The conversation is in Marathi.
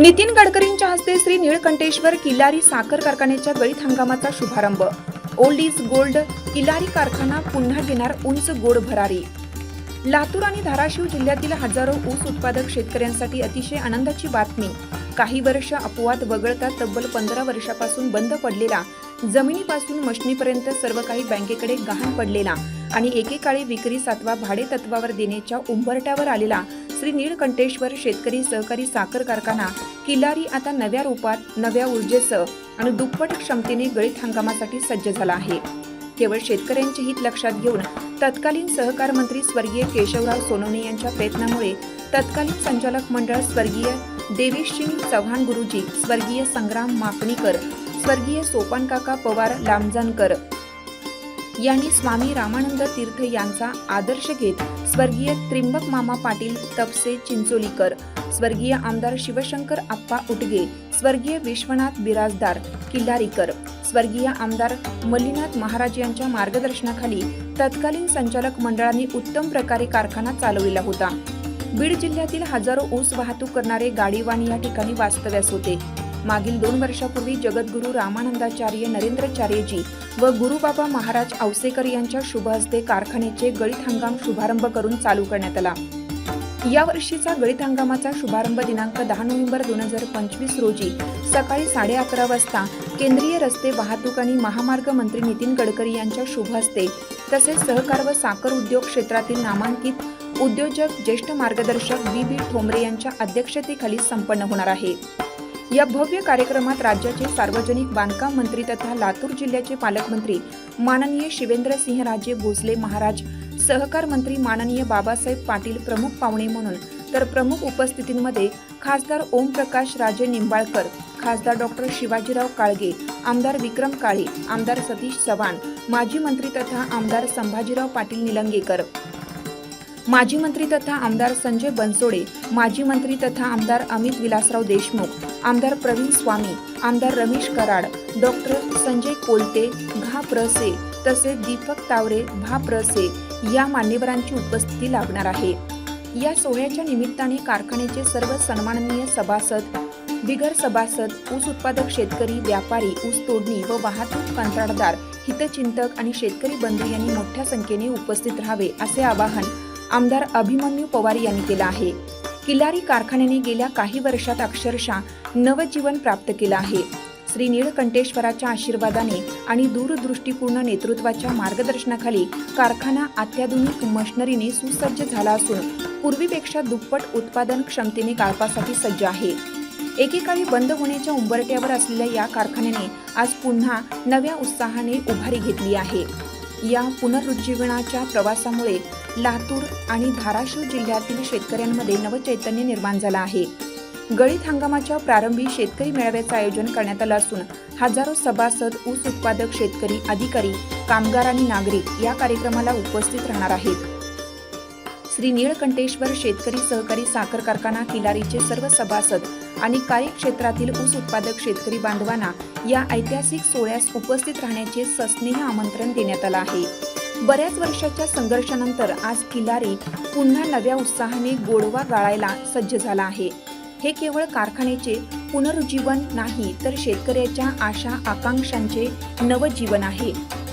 नितीन गडकरींच्या हस्ते श्री निळकंठेश्वर किल्लारी साखर कारखान्याच्या गळीत हंगामाचा शुभारंभ. ओल्ड इज गोल्ड किल्लारी कारखाना पुन्हा घेणार उंच गोड भरारी. लातूर आणि धाराशिव जिल्ह्यातील हजारो ऊस उत्पादक शेतकऱ्यांसाठी अतिशय आनंदाची बातमी. काही वर्ष अपवाद वगळता तब्बल पंधरा वर्षापासून बंद पडलेला जमिनीपासून मशनीपर्यंत सर्व काही बँकेकडे गहाण पडलेला आणि एकेकाळी विक्री सातवा भाडे तत्वावर देण्याच्या उंबरट्यावर आलेला श्री नीळकंठेश्वर शेतकरी सहकारी साखर कारखाना किल्लारी आता नव्या रूपात नव्या ऊर्जेसह आणि दुप्पट क्षमतेने गळीत हंगामासाठी सज्ज झाला आहे. केवळ शेतकऱ्यांचे हित लक्षात घेऊन तत्कालीन सहकार मंत्री स्वर्गीय केशवराव सोनवणे यांच्या प्रयत्नामुळे तत्कालीन संचालक मंडळ स्वर्गीय देवेशसिंग चव्हाण गुरुजी स्वर्गीय संग्राम माकणीकर स्वर्गीय सोपानकाका पवार लांबजानकर यांनी स्वामी रामानंद तीर्थ यांचा आदर्श घेत स्वर्गीय त्रिंबक मामा पाटील तपसे चिंचोलीकर स्वर्गीय आमदार शिवशंकर आप्पा उटगे स्वर्गीय विश्वनाथ बिराजदार किल्लारीकर स्वर्गीय आमदार मल्लीनाथ महाराज यांच्या मार्गदर्शनाखाली तत्कालीन संचालक मंडळाने उत्तम प्रकारे कारखाना चालविला होता. बीड जिल्ह्यातील हजारो ऊस वाहतूक करणारे गाडीवान या ठिकाणी वास्तव्यास होते. मागील दोन वर्षापूर्वी जगद्गुरू रामानंदाचार्य नरेंद्रचार्यजी व गुरुबाबा महाराज औसेकर यांच्या शुभ हस्ते कारखान्याचे गळीत हंगाम शुभारंभ करून चालू करण्यात आला. या वर्षीचा गळीत हंगामाचा शुभारंभ दिनांक दहा नोव्हेंबर दोन हजार पंचवीस रोजी सकाळी साडे अकरा वाजता केंद्रीय रस्ते वाहतूक आणि महामार्ग मंत्री नितीन गडकरी यांच्या शुभ हस्ते तसेच सहकार व साखर उद्योग क्षेत्रातील नामांकित उद्योजक ज्येष्ठ मार्गदर्शक बी बी. ठोंबरे यांच्या अध्यक्षतेखाली संपन्न होणार आहे. या भव्य कार्यक्रमात राज्याचे सार्वजनिक बांधकाम मंत्री तथा लातूर जिल्ह्याचे पालकमंत्री माननीय शिवेंद्रसिंह राजे भोसले महाराज सहकार मंत्री माननीय बाबासाहेब पाटील प्रमुख पाहुणे म्हणून तर प्रमुख उपस्थितींमध्ये खासदार ओमप्रकाश राजे निंबाळकर खासदार डॉक्टर शिवाजीराव काळगे आमदार विक्रम काळे आमदार सतीश चव्हाण माजी मंत्री तथा आमदार संभाजीराव पाटील निलंगेकर. माजी मंत्री तथा आमदार संजय बनसोडे माजी मंत्री तथा आमदार अमित विलासराव देशमुख आमदार प्रवीण स्वामी आमदार रमेश कराड डॉक्टर संजय कोलते घा प्रसे तसेच दीपक तावरे भा प्रसे या मान्यवरांची उपस्थिती लागणार आहे. या सोहळ्याच्या निमित्ताने कारखान्याचे सर्व सन्माननीय सभासद बिगर सभासद ऊस उत्पादक शेतकरी व्यापारी ऊस तोडणी व वाहतूक कंत्राटदार हितचिंतक आणि शेतकरी बंधू यांनी मोठ्या संख्येने उपस्थित राहावे असे आवाहन आमदार अभिमन्यू पवार यांनी केला आहे. किल्लारी कारखान्याने गेल्या काही वर्षात अक्षरशः नवजीवन प्राप्त केलं आहे. श्री निळकंठेश्वराच्या आशीर्वादाने आणि दूरदृष्टीपूर्ण नेतृत्वाच्या मार्गदर्शनाखाली कारखाना अत्याधुनिक मशनरीने सुसज्ज झाला असून पूर्वीपेक्षा दुप्पट उत्पादन क्षमतेने काळपासाठी सज्ज आहे. एकेकाळी बंद होण्याच्या उंबरट्यावर असलेल्या या कारखान्याने आज पुन्हा नव्या उत्साहाने उभारी घेतली आहे. या पुनरुज्जीवनाच्या प्रवासामुळे लातूर आणि धाराशिव जिल्ह्यातील शेतकऱ्यांमध्ये नवचैतन्य निर्माण झालं आहे. गळीत हंगामाच्या प्रारंभी शेतकरी मेळाव्याचं आयोजन करण्यात आलं असून हजारो सभासद ऊस उत्पादक शेतकरी अधिकारी कामगार आणि नागरिक या कार्यक्रमाला उपस्थित राहणार आहेत. श्री निळकंठेश्वर शेतकरी सहकारी साखर कारखाना किलारीचे सर्व सभासद आणि कार्यक्षेत्रातील ऊस उत्पादक शेतकरी बांधवांना या ऐतिहासिक सोहळ्यास उपस्थित राहण्याचे सस्नेह आमंत्रण देण्यात आलं आहे. बऱ्याच वर्षाच्या संघर्षानंतर आज किलारी पुन्हा नव्या उत्साहाने गोडवा गाळायला सज्ज झाला आहे. हे केवळ कारखान्याचे पुनरुज्जीवन नाही तर शेतकऱ्याच्या आशा आकांक्षांचे नवजीवन आहे.